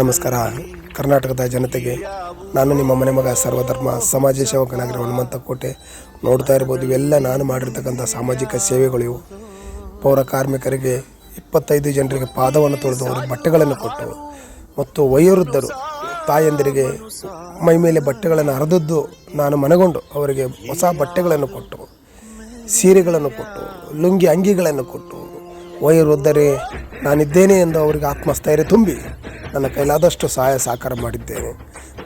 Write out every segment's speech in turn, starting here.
ನಮಸ್ಕಾರ. ಕರ್ನಾಟಕದ ಜನತೆಗೆ ನಾನು ನಿಮ್ಮ ಮನೆ ಮಗ ಸರ್ವಧರ್ಮ ಸಮಾಜ ಸೇವಕನಾಗಿರೋ ಹನುಮಂತ ಕೋಟೆ. ನೋಡ್ತಾ ಇರ್ಬೋದು, ಇವೆಲ್ಲ ನಾನು ಮಾಡಿರ್ತಕ್ಕಂಥ ಸಾಮಾಜಿಕ ಸೇವೆಗಳು ಪೌರ ಕಾರ್ಮಿಕರಿಗೆ ಇಪ್ಪತ್ತೈದು ಜನರಿಗೆ ಪಾದವನ್ನು ತೊಳೆದು ಅವರಿಗೆ ಬಟ್ಟೆಗಳನ್ನು ಕೊಟ್ಟು ಮತ್ತು ವಯೋವೃದ್ಧರು, ತಾಯಂದಿರಿಗೆ ಮೈ ಮೇಲೆ ಬಟ್ಟೆಗಳನ್ನು ಹರಿದದ್ದು ನಾನು ಮನಗೊಂಡು ಅವರಿಗೆ ಹೊಸ ಬಟ್ಟೆಗಳನ್ನು ಕೊಟ್ಟು, ಸೀರೆಗಳನ್ನು ಕೊಟ್ಟು, ಲುಂಗಿ ಅಂಗಿಗಳನ್ನು ಕೊಟ್ಟು, ವಯೋವೃದ್ಧರೇ, ನಾನಿದ್ದೇನೆ ಎಂದು ಅವರಿಗೆ ಆತ್ಮಸ್ಥೈರ್ಯ ತುಂಬಿ ನನ್ನ ಕೈಲಾದಷ್ಟು ಸಹಾಯ ಸಹಕಾರ ಮಾಡಿದ್ದೇನೆ.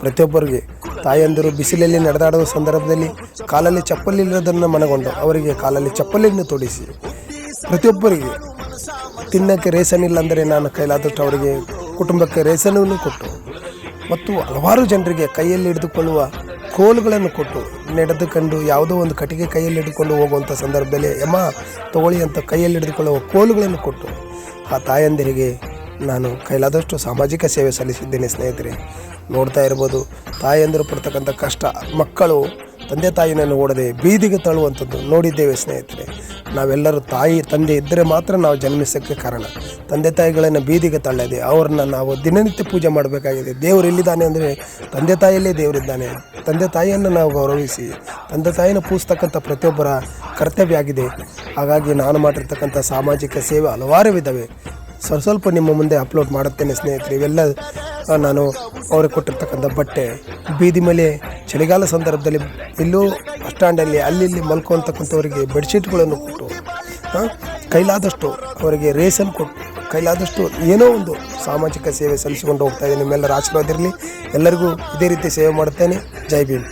ಪ್ರತಿಯೊಬ್ಬರಿಗೆ ತಾಯಂದಿರು ಬಿಸಿಲಲ್ಲಿ ನಡೆದಾಡುವ ಸಂದರ್ಭದಲ್ಲಿ ಕಾಲಲ್ಲಿ ಚಪ್ಪಲಿ ಇಲ್ಲದನ್ನು ಮನಗೊಂಡು ಅವರಿಗೆ ಕಾಲಲ್ಲಿ ಚಪ್ಪಲಿಯನ್ನು ತೊಡಿಸಿ. ಪ್ರತಿಯೊಬ್ಬರಿಗೆ ತಿನ್ನಕ್ಕೆ ರೇಷನ್ ಇಲ್ಲ ಅಂದರೆ ನಾನು ಕೈಲಾದಷ್ಟು ಅವರಿಗೆ ಕುಟುಂಬಕ್ಕೆ ರೇಷನನ್ನು ಕೊಟ್ಟು ಮತ್ತು ಹಲವಾರು ಜನರಿಗೆ ಕೈಯಲ್ಲಿ ಹಿಡಿದುಕೊಳ್ಳುವ ಕೋಲುಗಳನ್ನು ಕೊಟ್ಟು ನಡೆದುಕೊಂಡು ಯಾವುದೋ ಒಂದು ಕಟ್ಟಿಗೆ ಕೈಯಲ್ಲಿ ಹಿಡಿದುಕೊಂಡು ಹೋಗುವಂಥ ಸಂದರ್ಭದಲ್ಲಿ ಯಮ ತಗೊಳ್ಳಿ ಅಂತ ಕೈಯಲ್ಲಿ ಹಿಡಿದುಕೊಳ್ಳುವ ಕೋಲುಗಳನ್ನು ಕೊಟ್ಟು ಆ ತಾಯಂದಿರಿಗೆ ನಾನು ಕೈಲಾದಷ್ಟು ಸಾಮಾಜಿಕ ಸೇವೆ ಸಲ್ಲಿಸಿದ್ದೇನೆ, ಸ್ನೇಹಿತರೆ. ನೋಡ್ತಾ ಇರ್ಬೋದು, ತಾಯಂದಿರು ಪಡ್ತಕ್ಕಂಥ ಕಷ್ಟ, ಮಕ್ಕಳು, ತಂದೆ ತಾಯಿನನ್ನು ಓಡದೆ ಬೀದಿಗೆ ತಳ್ಳುವಂಥದ್ದು ನೋಡಿದ್ದೇವೆ, ಸ್ನೇಹಿತರೆ. ನಾವೆಲ್ಲರೂ ತಾಯಿ, ತಂದೆ ಇದ್ದರೆ ಮಾತ್ರ ನಾವು ಜನ್ಮಿಸೋಕ್ಕೆ ಕಾರಣ. ತಂದೆ ತಾಯಿಗಳನ್ನು ಬೀದಿಗೆ ತಳ್ಳದೆ ಅವ್ರನ್ನ ನಾವು ದಿನನಿತ್ಯ ಪೂಜೆ ಮಾಡಬೇಕಾಗಿದೆ. ದೇವರು ಎಲ್ಲಿದ್ದಾನೆ ಅಂದರೆ ತಂದೆ ತಾಯಿಯಲ್ಲೇ ದೇವರಿದ್ದಾನೆ ತಂದೆ ತಾಯಿಯನ್ನು ನಾವು ಗೌರವಿಸಿ, ತಂದೆ ತಾಯಿನ ಪೂಜಿಸ್ತಕ್ಕಂಥ ಪ್ರತಿಯೊಬ್ಬರ ಕರ್ತವ್ಯ ಆಗಿದೆ. ಹಾಗಾಗಿ ನಾನು ಮಾಡಿರ್ತಕ್ಕಂಥ ಸಾಮಾಜಿಕ ಸೇವೆ ಹಲವಾರು ಇದ್ದಾವೆ ಸ್ವಲ್ಪ ಸ್ವಲ್ಪ ನಿಮ್ಮ ಮುಂದೆ ಅಪ್ಲೋಡ್ ಮಾಡುತ್ತೇನೆ ಸ್ನೇಹಿತರೆ. ಇವೆಲ್ಲ ನಾನು ಅವ್ರಿಗೆ ಕೊಟ್ಟಿರ್ತಕ್ಕಂಥ ಬಟ್ಟೆ. ಬೀದಿ ಮೇಲೆ ಚಳಿಗಾಲ ಸಂದರ್ಭದಲ್ಲಿ ಇಲ್ಲೂ ಬಸ್ ಸ್ಟ್ಯಾಂಡಲ್ಲಿ ಅಲ್ಲಿ ಇಲ್ಲಿ ಬೆಡ್ಶೀಟ್ಗಳನ್ನು ಕೊಟ್ಟು ಕೈಲಾದಷ್ಟು ಅವರಿಗೆ ರೇಷನ್ ಕೊಟ್ಟು, ಕೈಲಾದಷ್ಟು ಏನೋ ಒಂದು ಸಾಮಾಜಿಕ ಸೇವೆ ಸಲ್ಲಿಸಿಕೊಂಡು ಹೋಗ್ತಾ ಇದ್ದೀನಿ. ನಿಮ್ಮೆಲ್ಲರ ಆಶೀರ್ವಾದ ಇರಲಿ. ಎಲ್ಲರಿಗೂ ಇದೇ ರೀತಿ ಸೇವೆ ಮಾಡುತ್ತೇನೆ. ಜೈ ಭೀಮ್.